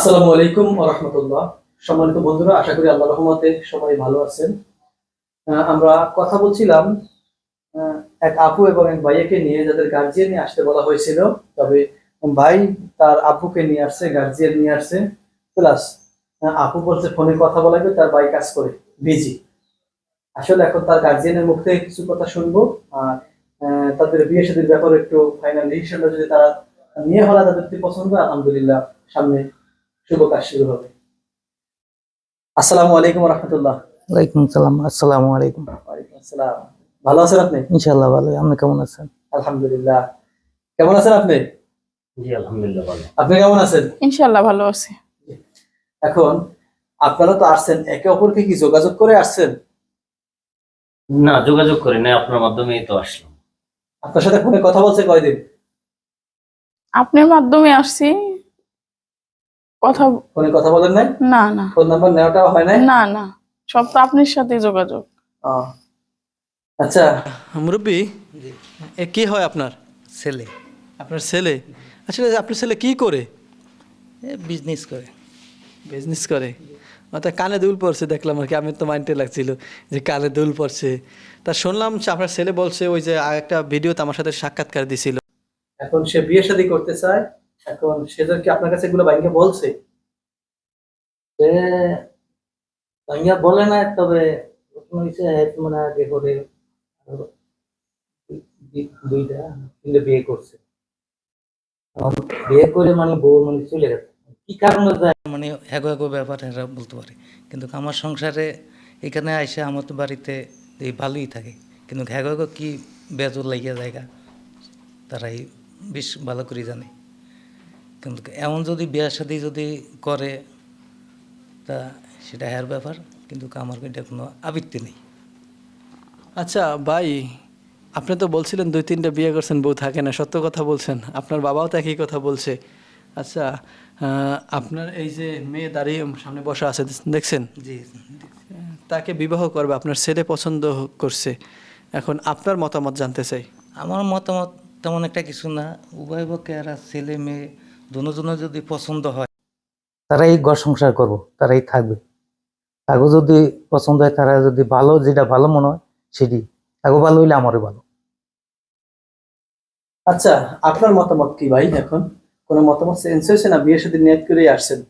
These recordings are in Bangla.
আসসালামু আলাইকুম রহমতুল্লাহ। সম্মানিত বন্ধুরা, আশা করি আল্লাহ রহমতে সবাই ভালো আছেন। আমরা কথা বলছিলাম এক আপু এবং এক ভাইয়াকে নিয়ে যাদের গার্জিয়ান নিয়ে আসতে বলা হয়েছিল, তবে ভাই তার আপুকে নিয়ে আসছে গার্জিয়ান নিয়ে আসছে। প্লাস আপু বলছে ফোনে কথা বলাবে তার ভাই কাজ করে বিজি আসলে এখন তার গার্জিয়ানের মুখ থেকে কিছু কথা শুনব, আর তাদের বিয়ে সাথে ব্যাপারে একটু ফাইনাল ডিসিশনটা যদি তারা নিয়ে হলা তাদের পছন্দ, আলহামদুলিল্লাহ, সামনে শুভ কাজ শুরু হবে। আসসালামু আলাইকুম রহমতুল্লাহ। ওয়ালাইকুম সালাম আসসালামু আলাইকুম। ওয়ালাইকুম আসসালাম। ভালো আছেন আপনি? ইনশাল্লাহ ভালো আপনি কেমন আছেন? আলহামদুলিল্লাহ। কেমন আছেন আপনি? জি আলহামদুলিল্লাহ ভালো। আপনি কেমন আছেন? ইনশাল্লাহ ভালো আছে। এখন আপনারা তো আসছেন একে অপরকে কি যোগাযোগ করে আসছেন? না যোগাযোগ করি না আপনার মাধ্যমেই তো আসলাম। আপনার সাথে ফোনে কথা বলছে কয়দিন? আপনার মাধ্যমে আসছি কথা ফোনে কথা বলেন নাই? না না। ফোন নাম্বার নেওয়াটা হয় নাই? না না। সব তো আপনার সাথে যোগাযোগ। আচ্ছা। মুরব্বী এ কি হয় আপনার? ছেলে। আপনার ছেলে? আসলে আপনার ছেলে কি করে? বিজনেস করে। বিজনেস করে? অর্থাৎ কানে দুল পড়ছে দেখলাম আর কি। আমি তো মাইন্ডে লাগছিল যে কানে দুল পড়ছে। তা শুনলাম আপনার ছেলে বলছে ওই যে একটা ভিডিওতে আমার সাথে সাক্ষাৎকার দিছিল। এখন সে বিয়ে শাদী করতে চায়। এখন সে কি আপনার কাছে এগুলো বাইকে বলছে? ভাইয়া বলে না তবে মানে করে দুইটা বিয়ে করছে। বিয়ে করে মানে বউ মানে চলে গেছে। কি কারণে মানে এগো এগো ব্যাপার এরা বলতে পারে। কিন্তু আমার সংসারে এখানে আইসে আমার তো বাড়িতে এই ভালোই থাকে। কিন্তু এগো কি বেজর লাগিয়া জায়গা? তারাই বেশ ভালো করে জানে। কিন্তু এমন যদি বিয়ার সাথে যদি করে তা সেটা হ্যার ব্যাপার কিন্তু আমার এটা কোনো আবৃত্তি নেই। আচ্ছা ভাই আপনি তো বলছিলেন দুই তিনটা বিয়ে করছেন বউ থাকে না সত্য কথা বলছেন। আপনার বাবাও তো একই কথা বলছে। আচ্ছা আপনার এই যে মেয়ে দাঁড়িয়ে সামনে বসা আছে দেখছেন? জি তাকে বিবাহ করবে আপনার ছেলে পছন্দ করছে। এখন আপনার মতামত জানতে চাই। আমার মতামত তেমন একটা কিছু না। উভয় পক্ষে এরা ছেলে মেয়ে দুজনের যদি পছন্দ হয়। তারাই ঘর সংসার করব তারাই থাকবে। তাকে যদি পছন্দ হয় তারা যদি ভালো যেটা ভালো মনে হয় সেটি। তাকে ভালো হইলে আমারও ভালো। আচ্ছা আপনার মতামত কি ভাই এখন? কোনো মতামত চেঞ্জ হয়েছে না? বিয়ের সাথে নিয়ত করেই আসছেন?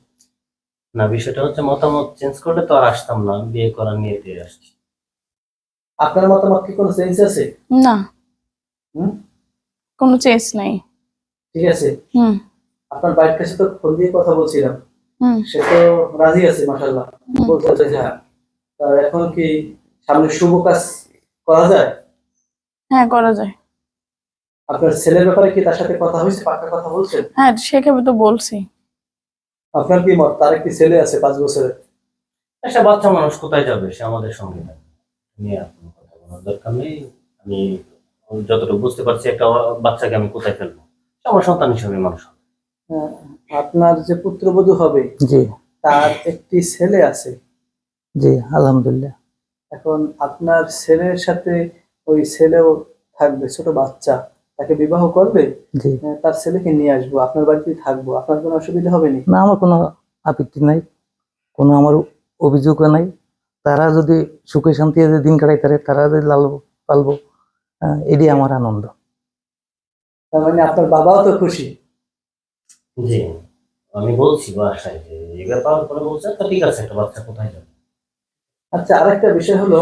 না বিষয়টা হচ্ছে মতামত চেঞ্জ করলে তো আর আসতাম না। বিয়ে করার নিয়ে দিয়ে আসছি। আপনার মতামত কি কোনো চেঞ্জ আছে? না। হুম? কোনো চেঞ্জ নাই। ঠিক আছে। হুম। আপনার বাইরের কাছে তো ফোন দিয়ে কথা বলছিলাম সে তো রাজি আছে মাসাল্লাহ। বলতে যে হ্যাঁ। তা এখন কি সামনে শুভ কাজ করা যায়? হ্যাঁ করা যায়। আপনার ছেলের ব্যাপারে কি তার সাথে কথা হয়েছে পাক্কা কথা বলছেন? হ্যাঁ সেখানে তো বলছি। আপনার কি মত? তার একটি ছেলে আছে পাঁচ বছরের। একটা বাচ্চা মানুষ কোথায় যাবে? সে আমাদের সঙ্গে নিয়ে আর কোনো কথা বলার দরকার নেই। আমি যতটুকু বুঝতে পারছি একটা বাচ্চাকে আমি কোথায় ফেলব? সে আমার সন্তান হিসেবে মানুষ হবে। আপনার যে পুত্রবধূ হবে জি। তার একটি ছেলে আছে। জি আলহামদুলিল্লাহ। এখন আপনার ছেলের সাথে ওই ছেলেও থাকবে ছোট বাচ্চা। তাকে বিবাহ করবে? তার ছেলেকে নিয়ে আসব আপনার বাড়িতে থাকব। আপনার কোনো অসুবিধা হবে না? আমার কোনো আপত্তি নাই। কোনো আমার অভিযোগও নাই। তারা যদি সুখে শান্তি দিন কাটাই তারে তারা যদি লালবো পালবো এটাই আমার আনন্দ। তার মানে আপনার বাবাও তো খুশি? জি। আমি বলছি বাসায় যে এই ব্যাপার করে বলছে তা ঠিক আছে একটা বাচ্চা কোথায় যাবে? আচ্ছা আরেকটা বিষয় হলো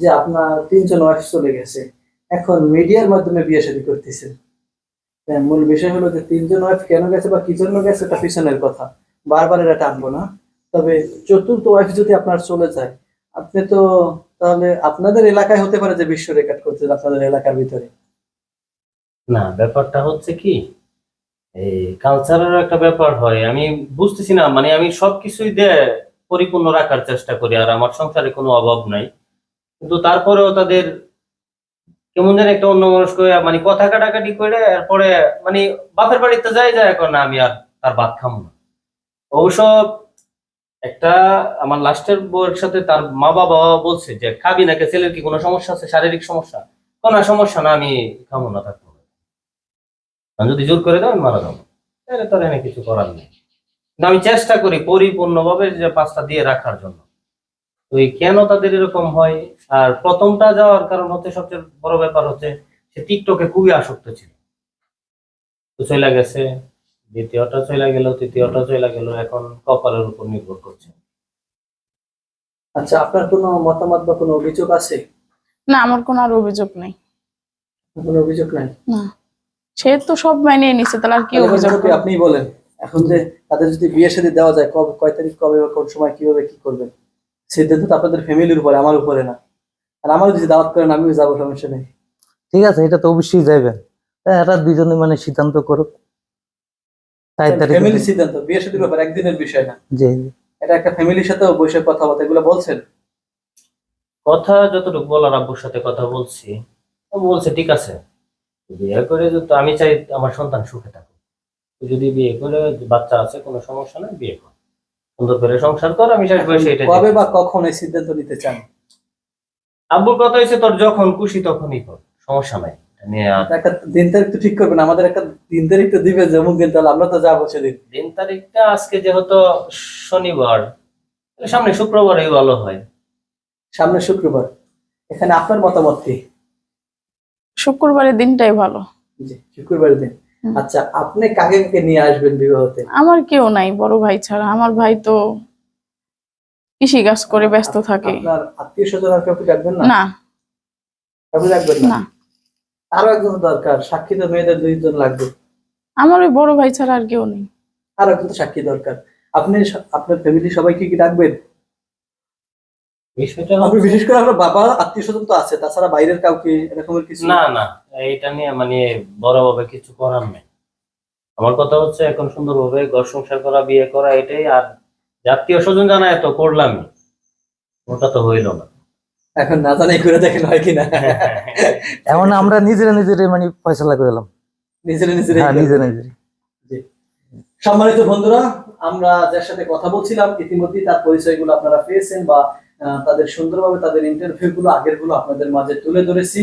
যে আপনার তিনজন ওয়াইফ চলে গেছে। এখন মিডিয়ার মাধ্যমে বিয়ে শাদী করতেছেন। হ্যাঁ, মূল বিষয় হলো যে তিনজন ওয়াইফ কেন গেছে বা কি জন্য গেছে এটা পিছনের কথা। বারবার এটা টানবো না। তবে চতুর্থ ওয়াইফ যদি আপনার চলে যায় আপনি তো তাহলে আপনাদের এলাকায় হতে পারে যে বিশ্ব রেকর্ড করতেছেন আপনাদের এলাকার ভিতরে। না ব্যাপারটা হচ্ছে কি এই কালচারের একটা ব্যাপার হয়। আমি বুঝতেছি না মানে আমি সবকিছুই দিয়ে পরিপূর্ণ রাখার চেষ্টা করি আর আমার সংসারে কোনো অভাব নাই। কিন্তু তারপরেও তাদের কেমন যেন একটা অন্য মানুষ মানে কথা কাটাকাটি করে, এরপরে মানে বাপের বাড়িতে যাই যায় এখন না, আমি আর তার ভাত খাব না। অবশ্য একটা আমার লাস্টের বউয়ের সাথে তার মা বাবা বলছে যে, খাবি নাকি, ছেলের কি কোনো সমস্যা আছে? শারীরিক সমস্যা? কোনো সমস্যা না, আমি খাব না থাকব আর যদি জোর করে দাও আমি মারা যাব। তাহলে তো আর এনে কিছু করার নেই। আমি চেষ্টা করি পরিপূর্ণভাবে যে পাঁচটা দিয়ে রাখার জন্য। তো এই কেন তাদের এরকম হয়? আর প্রথমটা যাওয়ার কারণ হচ্ছে সবচেয়ে বড় ব্যাপার হচ্ছে সে টিকটকে খুবই আসক্ত ছিল। তো চলে গেছে দ্বিতীয়টা চলে গেল তৃতীয়টা চলে গেল এখন কপালের উপর নির্ভর করছে। আচ্ছা আপনার কোনো মতামত বা কোনো অভিযোগ আছে? না আমার কোনো আর অভিযোগ নেই। কোনো অভিযোগ নাই? না। সে তো সব মানিয়ে নিচ্ছে তাহলে আর কি অভিযোগ আপনিই বলেন এখন যে তাদের যদি বিয়ে শাদী দেওয়া যায় কবে কয় তারিখ কবে বা কোন সময় কীভাবে কি করবেন সিদ্ধান্ত তো আপনাদের ফ্যামিলির উপরে আমার উপরে না। আর আমারও যদি দাওয়াত করেন আমিও যাব সমস্যা নেই। ঠিক আছে এটা তো অবশ্যই যাবেন এটা দুজনে মানে সিদ্ধান্ত করুক। চার তারিখে। ফ্যামিলির সিদ্ধান্ত বিয়ে শাদীর ব্যাপার একদিনের বিষয় না। জি। এটা একটা ফ্যামিলির সাথেও বসে কথাবার্তা এগুলো বলছেন? কথা যতটুকু বলার আব্বুর সাথে কথা বলছি ও বলছে ঠিক আছে। বিয়ে করে যদি আমি চাই আমার সন্তান সুখে থাকুক। যদি বিয়ে করে বাচ্চা আছে কোনো সমস্যা নাই বিয়ে কর। সুন্দর করে সংসার কর আমি শেষ বয়সে এটা কবে বা কখন এই সিদ্ধান্ত নিতে চান? আব্বুর কথা হয়েছে তোর যখন খুশি তখনই কর সমস্যা নাই। একটা দিন তারিখ তো ঠিক করবেন আমাদের একটা দিন তারিখ তো দিবে যেমন দিন তাহলে আমরা তো যাব সেদিন। দিন তারিখটা আজকে যেহেতু শনিবার তাহলে সামনে শুক্রবারই ভালো হয়। সামনে শুক্রবার। এখানে আপনার মতামত কি? শুক্রবারের দিনটাই ভালো। শুক্রবারের দিন। আচ্ছা আপনি কাকে কাকে নিয়ে আসবেন বিবাহতে? আমার কেউ নাই বড় ভাই ছাড়া। আমার ভাই তো কৃষি কাজ করে ব্যস্ত থাকে। আপনার আত্মীয় স্বজন আর কাউকে ডাকবেন না? না। কাউকে ডাকবেন না? আরও একজন দরকার সাক্ষী তো মেয়েদের দুইজন লাগবে। আমার ওই বড় ভাই ছাড়া আর কেউ নেই। আরও একজন সাক্ষী দরকার। আপনি আপনার ফ্যামিলি সবাইকে কি ডাকবেন বিষয়টা আপনি বিশেষ করে আপনার বাবা আত্মীয় স্বজন তো আছে তাছাড়া বাইরের কাউকে এরকমের কিছু? না না এইটা নিয়ে মানে বড়ভাবে কিছু করার নেই। আমার কথা হচ্ছে এখন সুন্দরভাবে ঘর সংসার করা বিয়ে করা এটাই আর জাতীয় স্বজন জানা এত করলামই। ওটা তো হইল না। এখন না জানাই করে দেখেন হয় কিনা। এমন আমরা নিজেরা নিজেরা মানে ফয়সলা করে এলাম। নিজেরা নিজেরা হ্যাঁ নিজে নিজে সম্মানিত বন্ধুরা আমরা যার সাথে কথা বলছিলাম ইতিমধ্যেই তার পরিচয়গুলো আপনারা পেয়েছেন বা তাদের সুন্দরভাবে তাদের ইন্টারভিউ গুলো, আগেরগুলো আপনাদের মাঝে তুলে ধরেছি।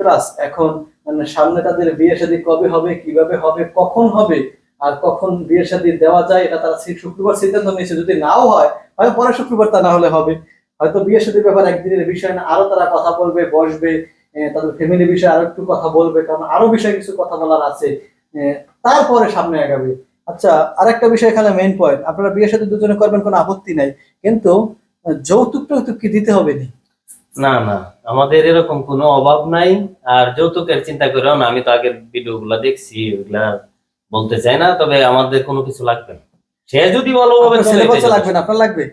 প্লাস এখন মানে সামনে তাদের বিয়ে শাদী কবে হবে, কীভাবে হবে, কখন হবে, আর কখন বিয়ে শাদী দেওয়া যায়, এটা তারা শুক্রবার সিদ্ধান্ত নিয়েছে। যদি নাও হয় হয় পরে শুক্রবার তা না হলে হবে। হয়তো বিয়ে শাদীর ব্যাপার একদিনের বিষয় না, আরও তারা কথা বলবে, বসবে তাদের ফ্যামিলি বিষয়ে আরও একটু কথা বলবে, কারণ আরও বিষয়ে কিছু কথা বলার আছে তারপরে সামনে আগাবে। আচ্ছা আরেকটা বিষয় এখানে মেইন পয়েন্ট আপনারা বিয়ের সাথে দুজনে করবেন কোনো আপত্তি নাই। কিন্তু যৌতুক টৌতুক কি দিতে হবে নি? না না আমাদের এরকম কোনো অভাব নাই। আর যৌতুকের চিন্তা করেও না আমি তো আগের ভিডিও গুলা দেখছি ওগুলা বলতে চাই না তবে আমাদের কোনো কিছু লাগবে না। সে যদি আপনার চলে ছেলে বাচ্চা লাগবে না? আপনার লাগবে?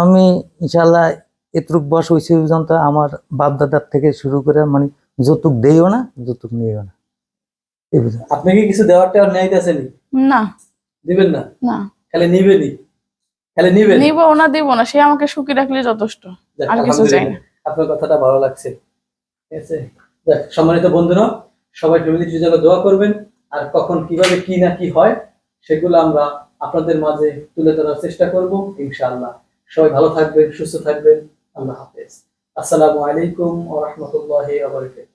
আমি ইনশাল্লাহ এতটুক বয়স হয়েছে পর্যন্ত আমার বাপ দাদার থেকে শুরু করে মানে যৌতুক দেইও না যৌতুক নিয়েও না? আপনি কি কিছু দেওয়ার টেওয়ার নেই আসেনি? না। দিবেন না? না। খালি নিবেনি খালি নিবেন? নিব না দিব না সে আমাকে সুখী রাখলে যথেষ্ট। আর কিছু চাই না। আপনার কথাটা ভালো লাগছে। ঠিক আছে? সম্মানিত বন্ধুরা সবাই ফ্যামিলির জন্য দোয়া করবেন। আর কখন কীভাবে কি না কি হয় সেগুলো আমরা আপনাদের মাঝে তুলে ধরার চেষ্টা করব ইনশাআল্লাহ। সবাই ভালো থাকবেন সুস্থ থাকবেন। আল্লাহ হাফেজ। আসসালামু আলাইকুম ওয়া রাহমাতুল্লাহি ওয়া বারাকাতুহু।